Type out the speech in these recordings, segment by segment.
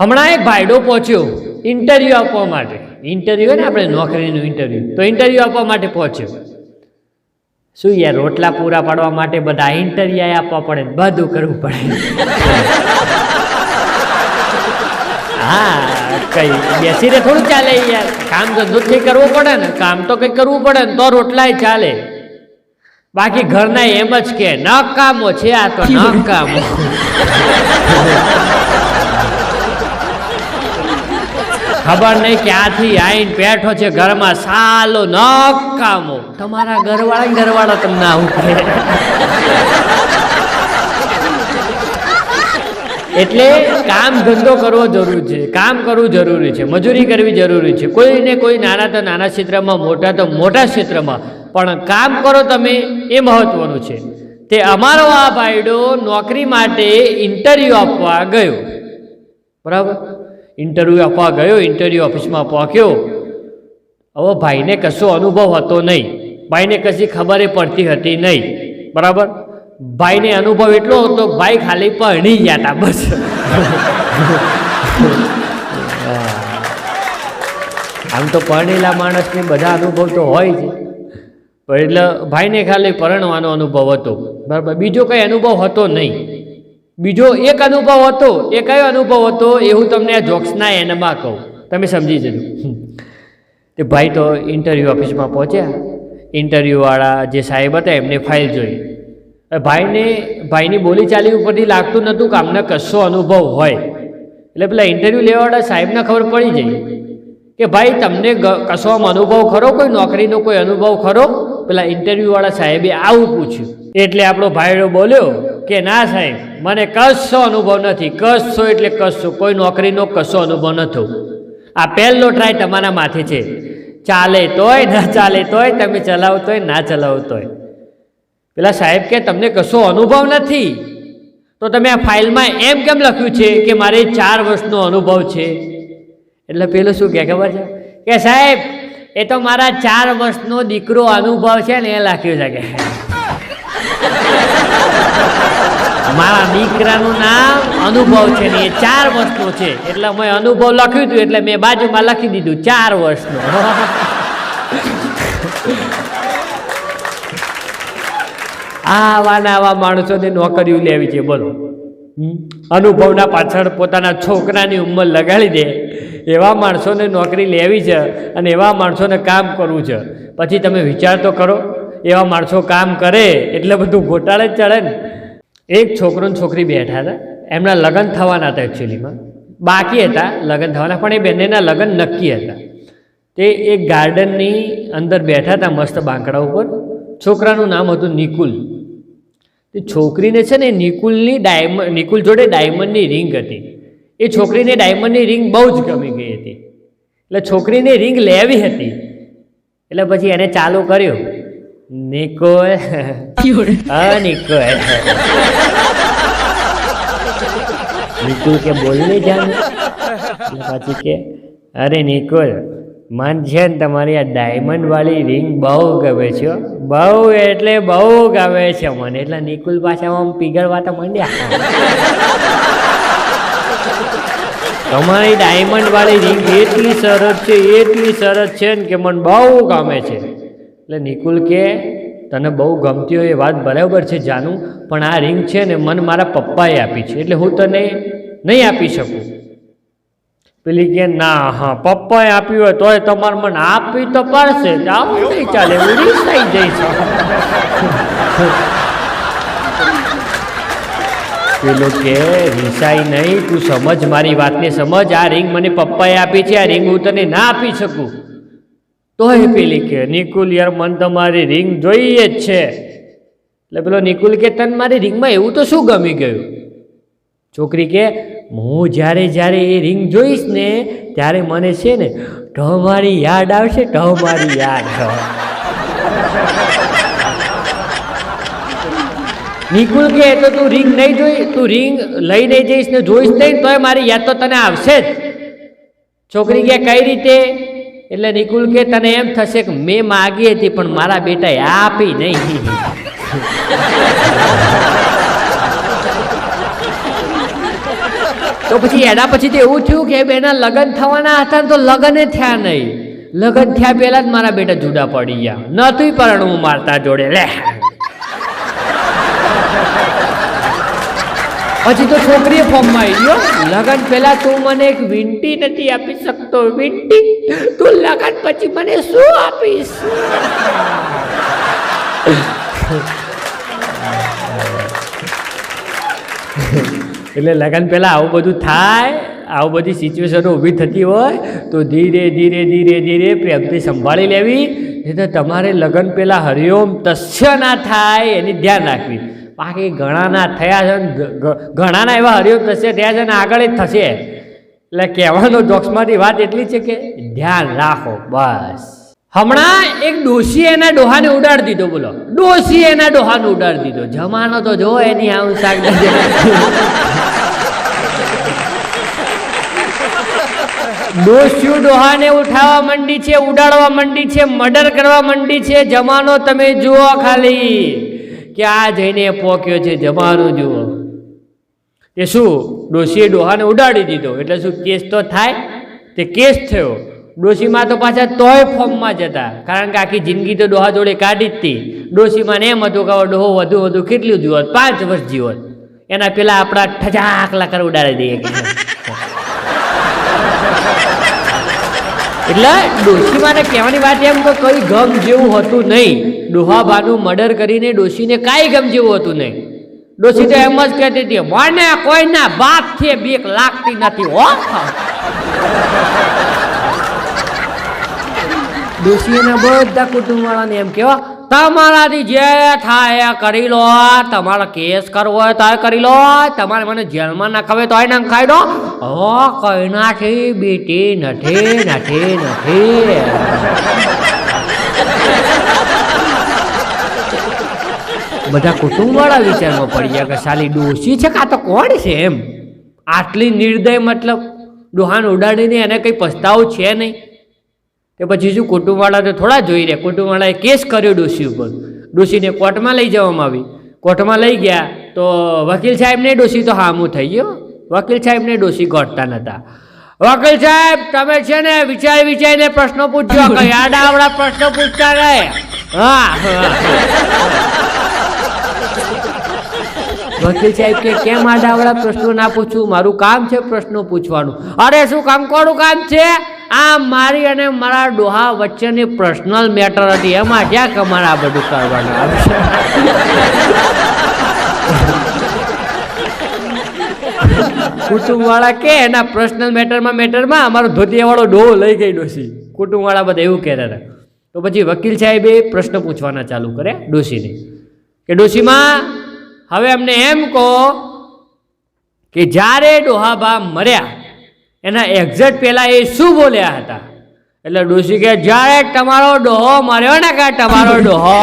હમણાં એક ભાઈડો પહોંચ્યો. ઇન્ટરવ્યૂ આપવા માટે. ઇન્ટરવ્યૂ હોય ને આપણે નોકરીનું ઇન્ટરવ્યૂ તો ઇન્ટરવ્યૂ આપવા માટે પહોંચ્યો. શું યાર, રોટલા પૂરા પાડવા માટે બધા ઇન્ટરવ્યુ આપવા પડે? બધું કરવું પડે. હા, કઈ બેસીને થોડું ચાલે યાર. કામ ધંધો જ કરવું પડે ને. કામ તો કંઈક કરવું પડે ને, તો રોટલાય ચાલે. બાકી ઘરના એમ જ કે ન કામો છે આ તો ન કામો ખબર નહીં ક્યાંથી આવીને બેઠો છે ઘરમાં. સાલો ન કામો. તમારા ઘરવાળા ઘરવાળા તમને આવું કહે એટલે કામ ધંધો કરવો જરૂરી છે. કામ કરવું જરૂરી છે. મજૂરી કરવી જરૂરી છે. કોઈને કોઈ નાના તો નાના ક્ષેત્રમાં, મોટા તો મોટા ક્ષેત્રમાં. પણ કામ કરો તમે એ મહત્વનું છે. તે અમારો આ ભાઈડો નોકરી માટે ઇન્ટરવ્યૂ આપવા ગયો. બરાબર? ઇન્ટરવ્યૂ આપવા ગયો ઇન્ટરવ્યૂ ઓફિસમાં પહોંચ્યો. હવે ભાઈને કશો અનુભવ હતો નહીં. ભાઈને કશી ખબર પડતી હતી નહીં. બરાબર? ભાઈને અનુભવ એટલો હતો ભાઈ ખાલી પરણી ગયા હતા બસ. આમ તો પરણેલા માણસને બધા અનુભવ તો હોય જ. પણ એટલે ભાઈને ખાલી પરણવાનો અનુભવ હતો. બરાબર? બીજો કંઈ અનુભવ હતો નહીં. બીજો એક અનુભવ હતો, એ કયો અનુભવ હતો એ હું તમને આ જોક્સના એન્ડમાં કહું. તમે સમજી જજો. તે ભાઈ તો ઇન્ટરવ્યૂ ઓફિસમાં પહોંચ્યા. ઇન્ટરવ્યૂવાળા જે સાહેબ હતા એમને ફાઇલ જોઈ. ભાઈને, ભાઈની બોલી ચાલી ઉપરથી લાગતું નહોતું કે આમને કશો અનુભવ હોય. એટલે પેલા ઇન્ટરવ્યૂ લેવાવાળા સાહેબને ખબર પડી જાય કે ભાઈ તમને કશો આમ અનુભવ ખરો? કોઈ નોકરીનો કોઈ અનુભવ ખરો? પેલા ઇન્ટરવ્યૂવાળા સાહેબે આવું પૂછ્યું. એટલે આપણો ભાઈડો બોલ્યો કે ના સાહેબ, મને કશો અનુભવ નથી. કશો એટલે કશો. કોઈ નોકરીનો કશો અનુભવ નથો આ પહેલો ટ્રાય તમારા માથે છે. ચાલે તોય, ના ચાલે તોય, તમે ચલાવતોય ના ચલાવતોય પેલા સાહેબ કે, તમને કશો અનુભવ નથી? તો તમે આ ફાઇલમાં એમ કેમ લખ્યું છે કે મારે ચાર વર્ષનો અનુભવ છે? એટલે પેલું શું કહે, ખબર છે? કે સાહેબ, એ તો મારા ચાર વર્ષનો દીકરો અનુભવ છે ને, એ લખ્યું છે કે. મારા દીકરાનું નામ અનુભવ છે ને એ ચાર વર્ષનો છે. એટલે મેં અનુભવ લખ્યું હતું એટલે મેં બાજુમાં લખી દીધું, ચાર વર્ષનો. આવા આવા માણસોને નોકરીઓ લેવી છે, બોલો? અનુભવના પાછળ પોતાના છોકરાની ઉંમર લગાડી દે. એવા માણસોને નોકરી લેવી છે અને એવા માણસોને કામ કરવું છે. પછી તમે વિચાર તો કરો, એવા માણસો કામ કરે, એટલે બધું ગોટાળે જ ચડે ને. એક છોકરો ને છોકરી બેઠા હતા. એમના લગ્ન થવાના હતા એકચ્યુઅલીમાં બાકી હતા, લગ્ન થવાના, પણ એ બંનેના લગ્ન નક્કી હતા. તે એક ગાર્ડનની અંદર બેઠા હતા મસ્ત બાંકડા ઉપર. છોકરાનું નામ હતું નિકુલ. તે છોકરીને છે ને નિકુલની ડાયમંડ નિકુલ જોડે ડાયમંડની રિંગ હતી. એ છોકરીને ડાયમંડની રિંગ બહુ જ ગમી ગઈ હતી. એટલે છોકરીને રિંગ લેવી હતી. એટલે પછી એને ચાલુ કર્યું. નિકોલ હા નિકોલ કે બોલને જાન પાછી કે, અરે નિકોલ મન છે ને તમારી આ ડાયમંડ વાળી રિંગ બહુ ગમે છે બહુ એટલે બહુ ગમે છે મને. એટલે નિકુલ પાછા આમ પીગળવા તો માંડ્યા. તમારી ડાયમંડ વાળી રિંગ એટલી સરસ છે, એટલી સરસ છે ને કે મને બહુ ગમે છે. એટલે નિકુલ કે, તને બહુ ગમતી હોય એ વાત બરાબર છે જાનું, પણ આ રિંગ છે ને મને મારા પપ્પાએ આપી છે, એટલે હું તને નહીં આપી શકું. પેલી કે, ના, હા, પપ્પાએ આપ્યું હોય તોય તમારે મને આપવી તો પડશે આવું ચાલે હું રીસાઈ જઈશ પેલો કે, રીસાઈ નહીં, તું સમજ મારી વાતને, સમજ, આ રિંગ મને પપ્પાએ આપી છે, આ રિંગ હું તને ના આપી શકું. તોય પેલી કે, નિકુલ યાર, મન તમારી રિંગ જોઈએ જ છે. એટલે પેલો નિકુલ કે, તને મારી રિંગમાં એવું તો શું ગમી ગયું? છોકરી કે, હું જ્યારે જ્યારે એ રિંગ જોઈશ ને, ત્યારે મને છે ને તમારી યાદ આવશે તમારી યાદ. નિકુલ કે, તો તું રિંગ નહીં જોઈ, તું રિંગ લઈ નહીં જઈશ ને, જોઈશ નહીં તોય મારી યાદ તો તને આવશે જ. છોકરી કે, કઈ રીતે? એટલે નિકુલ કે, તને એમ થશે કે મેં માગી હતી, પણ મારા બેટાએ આપી નહીં. તો પછી એના પછી તો એવું થયું કે બેના લગ્ન થવાના હતા તો લગ્ન થયા નહીં. લગ્ન થયા પહેલા જ મારા બેટા જુદા પડી ગયા. નતું પરણવું મારતા જોડે. લે. પછી તો છોકરીએ ફોર્મમાં આવી ગયો. લગન પહેલા તું મને એક વિંટી નથી આપી શકતો. વિંટી તું લગન પછી મને શું આપીશ? એટલે લગન પહેલા આવું બધું થાય, આવું બધી સિચ્યુએશનો ઊભી થતી હોય, તો ધીરે ધીરે ધીરે ધીરે પ્રેમથી સંભાળી લેવી. તો તમારે લગન પહેલાં હરિઓમ તસ્ય ના થાય, એની ધ્યાન રાખવી. બાકી ઘણાના થયા છે ઘણાના એવા હરિયો થશે થયા છે ને આગળ જ થશે. એટલે કહેવાનો જોક્સમાંથી વાત એટલી છે કે ધ્યાન રાખો, બસ. હમણાં એક ડોશી એના ડોહાને ઉડાડી દીધો, બોલો. ડોશી એના ડોહાને ઉડાડી દીધો. જમાનો તો જો એની આવું શાક ડોસ્યું ડોહાને ઉઠાવવા માંડી છે, ઉડાડવા માંડી છે, મર્ડર કરવા માંડી છે. જમાનો તમે જુઓ ખાલી. કે આ જઈને પોક્યો છે જમાનું જુઓ. એ શું? ડોશીએ ડોહાને ઉડાડી દીધો. એટલે શું કેસ તો થાય? તે કેસ થયો. ડોશીમાં તો પાછા તોય ફોર્મમાં જતા. કારણ કે આખી જિંદગી તો ડોહા જોડે કાઢી જ હતી ડોશીમાં એમ હતું કે ડોહો વધુ વધુ કેટલું જીવત? પાંચ વર્ષ જીવત. એના પેલા આપણા ઠજાકલા કર ઉડાડી દઈએ એટલે ડોશીમાને કહેવાની વાત એમ કે કઈ ગમ જેવું હતું નહીં. ડોહાભાનું મર્ડર કરીને ડોશીને કાંઈ ગમ જેવું હતું નહીં. ડોશી તો એમ જ કહેતી હતી મને કોઈના બાપ છે બીક લાગતી નથી હો. ડોશી એના બધા કુટુંબવાળાને એમ કહેવા તમારાથી જે થાય એ કરી લો. તમારો કેસ કરવો હોય તો કરી લો. તમારે મને જેલમાં નાખાવે તો ના ખાઈ દો. હો કઈ નાથી બીટી નથી નથી નથી. બધા કુટુંબવાળા વિચારમાં પડી ગયા કે સાલી ડોશી છે કાં તો કોણ છે એમ? આટલી નિર્દય મતલબ ડોહાન ઉડાડીને એને કંઈ પસ્તાવો છે નહીં. તે પછી શું, કુટુંબવાળા તો થોડા જોઈ રહ્યા. કુટુંબવાળાએ કેસ કર્યો ડોશી ઉપર. ડોશીને કોર્ટમાં લઈ જવામાં આવી. કોર્ટમાં લઈ ગયા તો વકીલ સાહેબને ડોશી તો હામું થઈ ગયો. વકીલ સાહેબને ડોશી ગોઠતા નહોતા વકીલ સાહેબ, તમે છે ને વિચારી વિચારીને પ્રશ્નો પૂછજો. યાદ આવડા પ્રશ્નો પૂછતા રહે? હા વકીલ સાહેબ કે, કેમ આડાવડા પ્રશ્નો ના પૂછું? મારું કામ છે પ્રશ્નો પૂછવાનું. અરે, શું કંકોડું કામ છે? આ મારી અને મારા ડોહા વચ્ચેની પર્સનલ મેટર હતી. એમાં ક્યાં કમાર આ બધું કરવાનું? આવશે કુટુંબવાળા કે એના પર્સનલ મેટરમાં મેટરમાં અમારો ધોતિયાવાળો ડોહો લઈ ગઈ ડોસી કુટુંબવાળા બધા એવું કહેતા હતા. તો પછી વકીલ સાહેબે પ્રશ્ન પૂછવાના ચાલુ કરે ડોસીને કે ડોસીમાં હવે અમને એમ કહો કે જ્યારે ડોહાભા મર્યા એના એક્ઝેક્ટ પહેલાં એ શું બોલ્યા હતા? એટલે ડોશી કે જ્યારે તમારો ડોહો માર્યો ને કે તમારો ડોહો.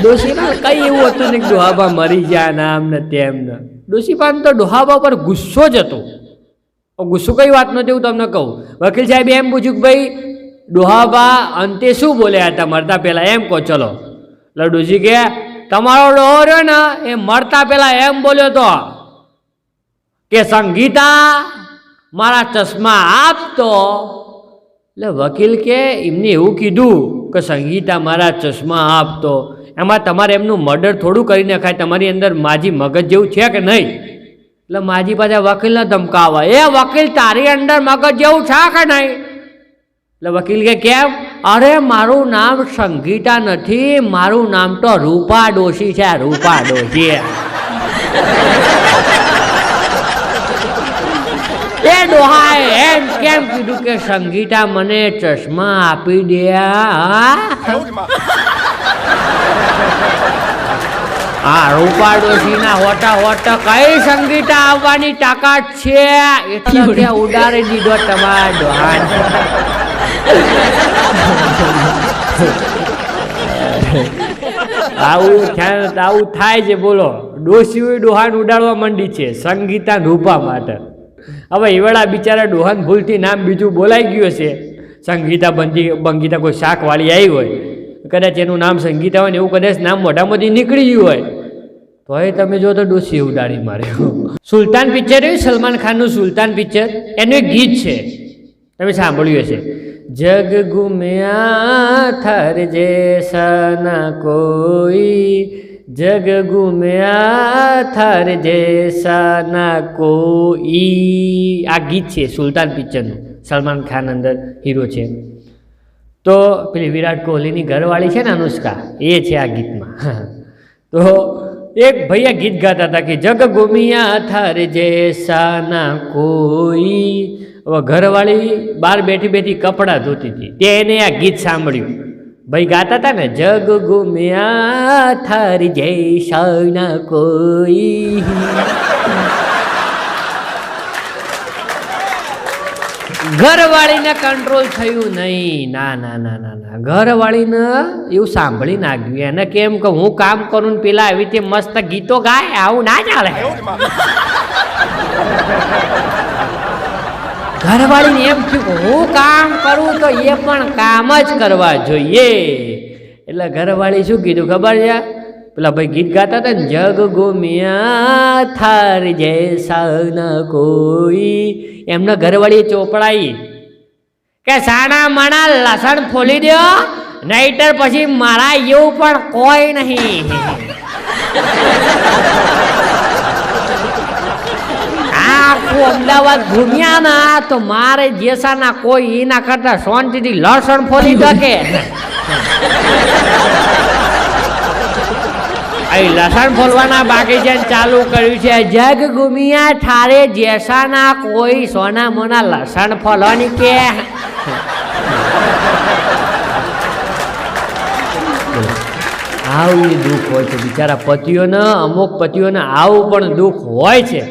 ડોશીમાં કઈ એવું હતું ને ડોહાબા મરી ગયા ને આમ ને તેમ ને. ડોશીપાન તો ડોહાબા પર ગુસ્સો જ હતો. ગુસ્સો કઈ વાત નથી હું તમને કહું. વકીલ સાહેબ એમ પૂછ્યું કે ભાઈ ડોહાબા અંતે શું બોલ્યા હતા? મરતા પહેલાં એમ કહો, ચલો. એટલે ડોશી કે તમારો ડોહો રહ્યો ને, એ મરતા પહેલાં એમ બોલ્યો તો. કે સંગીતા, મારા ચશ્મા આપતો એટલે વકીલ કે એમને એવું કીધું કે સંગીતા, મારા ચશ્મા આપતો એમાં તમારે એમનું મર્ડર થોડું કરી નખાય, તમારી અંદર માજી મગજ જેવું છે કે નહીં? એટલે માજી પાછા વકીલને ધમકાવા. એ વકીલ, તારી અંદર મગજ જેવું છે કે નહીં? એટલે વકીલ કે, કેમ? અરે, મારું નામ સંગીતા નથી, મારું નામ તો રૂપા ડોશી છે, રૂપા ડોશી. એ ડોહાએ એમ કેમ કીધું કે સંગીતા મને ચશ્મા આપી દે હા? આ? રૂપા ડોશીના હોટા હોટા કઈ સંગીતા આવવાની તાકાત છે? એટલે ઉડારી ઉડાડી દીધો તમારા ડોહાન. આવું થાય આવું થાય છે બોલો. ડોશી ડોહાન ઉડાડવા માંડી છે સંગીતા રૂપા માટે. હવે એવાળા બિચારા ડોહાન ભૂલથી નામ બીજું બોલાઈ ગયું છે સંગીતા બંધી બંગીતા કોઈ શાકવાળી આવી હોય. કદાચ એનું નામ સંગીતા હોય ને એવું કદાચ નામ મોઢામાંથી નીકળી ગયું હોય. તો એ તમે જો તો ડોસી ઉડાડી મારે. સુલતાન પિક્ચર એવું સલમાન ખાનનું સુલતાન પિક્ચર. એનું એક ગીત છે. તમે સાંભળ્યું હશે. જગ ગુમ્યા થર જેસા ના કોઈ જગ ગુમ્યા થર જેસા ના કોઈ. આ ગીત છે સુલતાન પિક્ચરનું, સલમાન ખાન અંદર હીરો છે. તો પેલી વિરાટ કોહલીની ઘરવાળી છે ને અનુષ્કા, એ છે આ ગીતમાં. તો એક ભૈયા ગીત ગાતા હતા કે જગ ગુમિયા થાર જેસા ના કોઈ. હવે ઘરવાળી બહાર બેઠી બેઠી કપડાં ધોતી હતી. તેને આ ગીત સાંભળ્યું. ભાઈ ગાતા હતા ને, જગ ગુમ્યા થાર જય ના કોઈ. ઘરવાળીને કંટ્રોલ થયું નહીં. ના ના ના ના ના. ઘરવાળીને એવું સાંભળી નાખ્યું. એને કેમ કે હું કામ કરું ને પેલા આવી રીતે મસ્ત ગીતો ગાય, આવું ના ચાલે. ઘરવાળીને એમ થયું હું કામ કરું તો એ પણ કામ જ કરવા જોઈએ. એટલે ઘરવાળી શું કીધું ખબર છે? પેલા ભાઈ ગીત ગાતા હતા ને, જગ ગુમ્યા થાર જૈસા ન કોઈ. એમને ઘરવાળી ચોપડાઈ કે સાણા માણા લસણ ફોલી દો નહીતર પછી મારા એવું પણ કોઈ નહીં. આખું અમદાવાદ ઘૂમ્યા ના તો મારે જેસાના કોઈ એના કરતા શાંતિથી લસણ ફોલી શકે. લસણ ફોલવાના બાકી છે ચાલુ કર્યું છે. જગ ગુમિયા ઠારે જેસાના કોઈ સોના મોના લસણ ફોલવાની કે. આવું દુઃખ હોય છે. બિચારા પતિઓને અમુક પતિઓને આવું પણ દુઃખ હોય છે.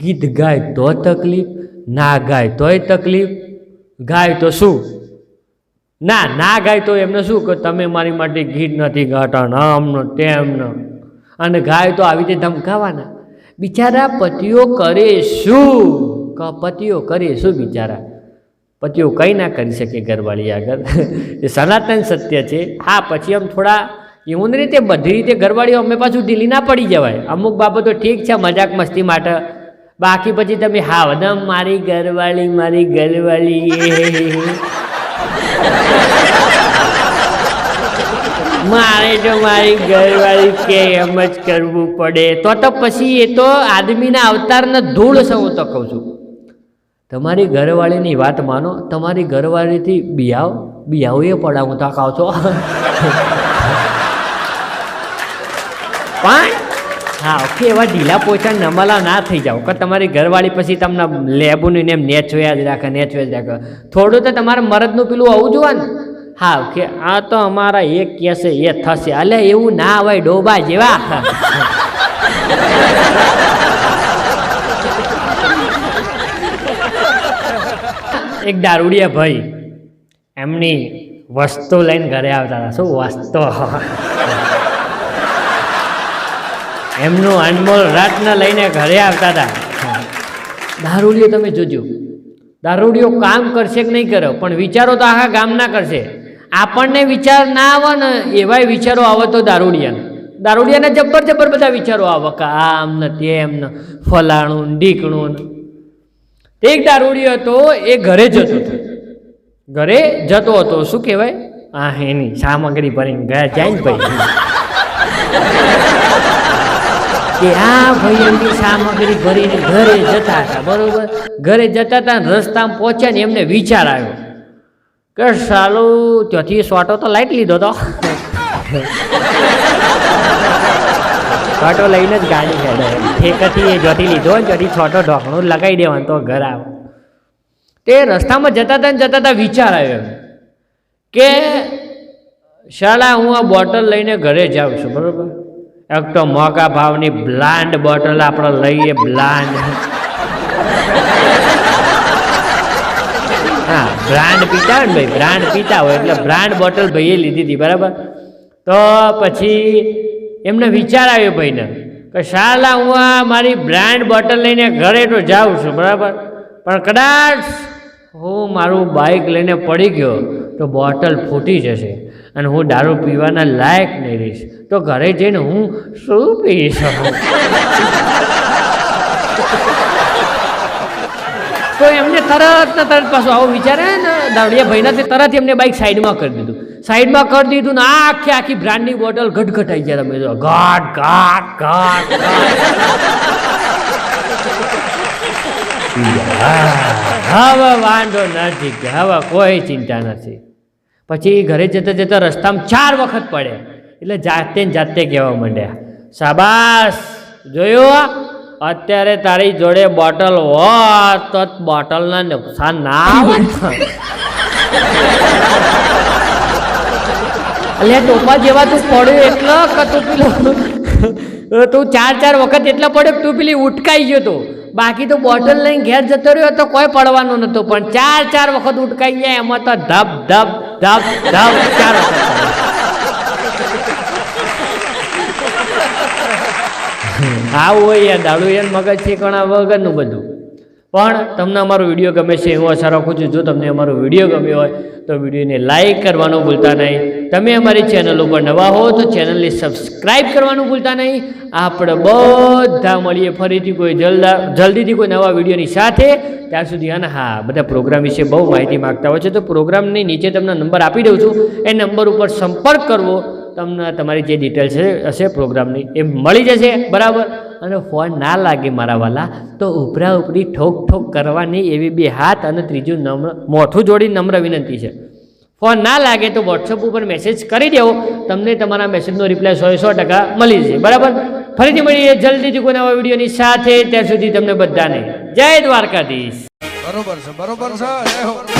ગીત ગાય તો તકલીફ, ના ગાય તોય તકલીફ. ગાય તો શું? ના ના ગાય તો એમને શું કે તમે મારી માટે ગીત નથી ગાતા આમનો તેમનો અને ગાય તો આવી રીતે ધમકાવાના. બિચારા પતિઓ કરે શું? પતિઓ કરે શું બિચારા? પતિઓ કંઈ ના કરી શકે ઘરવાળી આગળ. એ સનાતન સત્ય છે. હા, પછી આમ થોડા એવું રીતે બધી રીતે ઘરવાળીઓ અમે પાછું ઢીલી ના પડી જવાય. અમુક બાબતો ઠીક છે, મજાક મસ્તી માટે બાકી પછી તમે હાવદમ મારી ઘરવાળી મારી ઘરવાળી મારે જો મારી ઘરવાળી કે એમ જ કરવું પડે. તો તો પછી એ તો આદમીના અવતારના ધૂળ હું તો કહું છું. તમારી ઘરવાળીની વાત માનો, તમારી ઘરવાળીથી બિયાવ એ પડા હું તો ખાવ છો. પણ હા, ઓકે, એવા ઢીલા પોચા નમલા ના થઈ જાઓ. કે તમારી ઘરવાળી પછી તમને લેબુનું એમ નેચવ્યા જ રાખે નેચવ્યા જ રાખે. થોડું તો તમારે મરદનું પેલું આવું જોવા ને? હા, ઓકે, આ તો અમારા એક કહેશે એ થશે. અલે, એવું ના હોય, ડોબા જેવા. એક દારૂડિયા ભાઈ એમની વસ્તુ લઈને ઘરે આવતા હતા. શું વસ્તુ? એમનું અનમોલ રત્ન લઈને ઘરે આવતા હતા. દારૂડિયો તમે જોજો. દારૂડિયો કામ કરશે કે નહીં કરો, પણ વિચારો તો આખા ગામના કરશે. આપણને વિચાર ના આવે ને એવાય વિચારો આવે તો દારૂડિયાને. દારૂડિયાને જબ્બર જબ્બર બધા વિચારો આવે કે આમ ને તેમ ને ફલાણું ને ઢીકણું ને. એક દારૂડિયો હતો, એ ઘરે જતો હતો. ઘરે જતો હતો, શું કહેવાય? આ એની સામગ્રી ભરીને ગયા, જાય ને ભાઈ. કે આ એમની સામગ્રી ભરીને ઘરે જતા હતા, બરોબર? ઘરે જતા હતા રસ્તામાં પહોંચ્યા ને એમને વિચાર આવ્યો કે સાલું, ત્યાંથી સોટો તો લાઈટ લીધો તો. સોટો લઈને જ ગાડી હેડે. ઠેકથી એ જોતી લીધો ને જ્યોથી છોટો ઢોકણું લગાવી દેવાનું તો ઘર આવ. તે રસ્તામાં જતા હતા ને જતા હતા વિચાર આવ્યો કે શાળા હું આ બોટલ લઈને ઘરે જાઉં છું, બરોબર? એક તો મોંઘા ભાવની બ્લાન્ડ બોટલ આપણે લઈએ બ્લાન્ડ હા, બ્રાન્ડ પીતા હોય ને ભાઈ, બ્રાન્ડ પીતા હોય એટલે બ્રાન્ડ બોટલ ભાઈએ લીધી હતી, બરાબર? તો પછી એમને વિચાર આવ્યો ભાઈને કે શાલા, હું આ મારી બ્રાન્ડ બોટલ લઈને ઘરે તો જાઉં છું, બરાબર? પણ કદાચ હું મારું બાઇક લઈને પડી ગયો તો બોટલ ફૂટી જશે. અને હું દારૂ પીવાના લાયક નહીં રહીશ. તો ઘરે જઈને હું શું પી શકું? તો એમને તરત ને તરત પાછું આવો વિચારે ને દાવડિયા ભાઈના તરત એમને બાઈક સાઈડમાં કરી દીધું. સાઈડમાં કરી દીધું ને આખી આખી બ્રાન્ડની બોટલ ઘટઘટાઈ ગયા તમે ઘાટ ઘાટ ઘાટ ઘાટ હવે વાંધો નથી, હવે કોઈ ચિંતા નથી. પછી ઘરે જતા જતા રસ્તામાં ચાર વખત પડે. એટલે જાતે ને જાતે કહેવા માંડ્યા, શાબાશ, જોયું અત્યારે તારી જોડે બોટલ હોત તો બોટલના નુકસાન ના આવે એટલે ટોપા જેવા તું પડ્યું એટલો કે તું પેલું તું ચાર ચાર વખત એટલા પડ્યો તું પેલી ઉટકાઈ ગયો તો. બાકી તો બોટલ લઈને ઘેર જતો રહ્યો તો કોઈ પડવાનો નહોતું, પણ ચાર ચાર વખત ઉટકાઈ જાય એમાં તો ધબ ધબ ચાર વખત પડે. આવું હોય યાર દાડું યાર મગજ ઠેકાણા વગરનું બધું પણ તમને અમારો વીડિયો ગમે છે એવો આશા રાખું છું, જો તમને અમારો વીડિયો ગમ્યો હોય, તો વિડીયોને લાઇક કરવાનું ભૂલતા નહીં. તમે અમારી ચેનલ ઉપર નવા હો, તો ચેનલને સબસ્ક્રાઈબ કરવાનું ભૂલતા નહીં. આપણે બધા મળીએ ફરીથી કોઈ જલ્દા, જલ્દીથી કોઈ નવા વિડીયોની સાથે. ત્યાં સુધી અને હા, બધા પ્રોગ્રામ વિશે બહુ માહિતી માગતા હોય છે, તો પ્રોગ્રામની નીચે તમને નંબર આપી દઉં છું. એ નંબર ઉપર સંપર્ક કરવો. તમને તમારી જે ડિટેલ્સ હશે પ્રોગ્રામની એ મળી જશે, બરાબર? અને ફોન ના લાગે મારા વાલા, તો ઉપરા ઉપરી ઠોક ઠોક કરવાની એવી બે હાથ અને ત્રીજું નમ્ર મોઠું જોડી નમ્ર વિનંતી છે. ફોન ના લાગે તો વોટ્સઅપ ઉપર મેસેજ કરી દેવો, તમને તમારા મેસેજનો રિપ્લાય સો સો ટકા મળી જશે, બરાબર? ફરીથી મળીએ જલ્દીથી કોઈ નવા વિડીયોની સાથે, ત્યાં સુધી તમને બધાને જય દ્વારકાધીશ. બરોબર છે બરોબર છે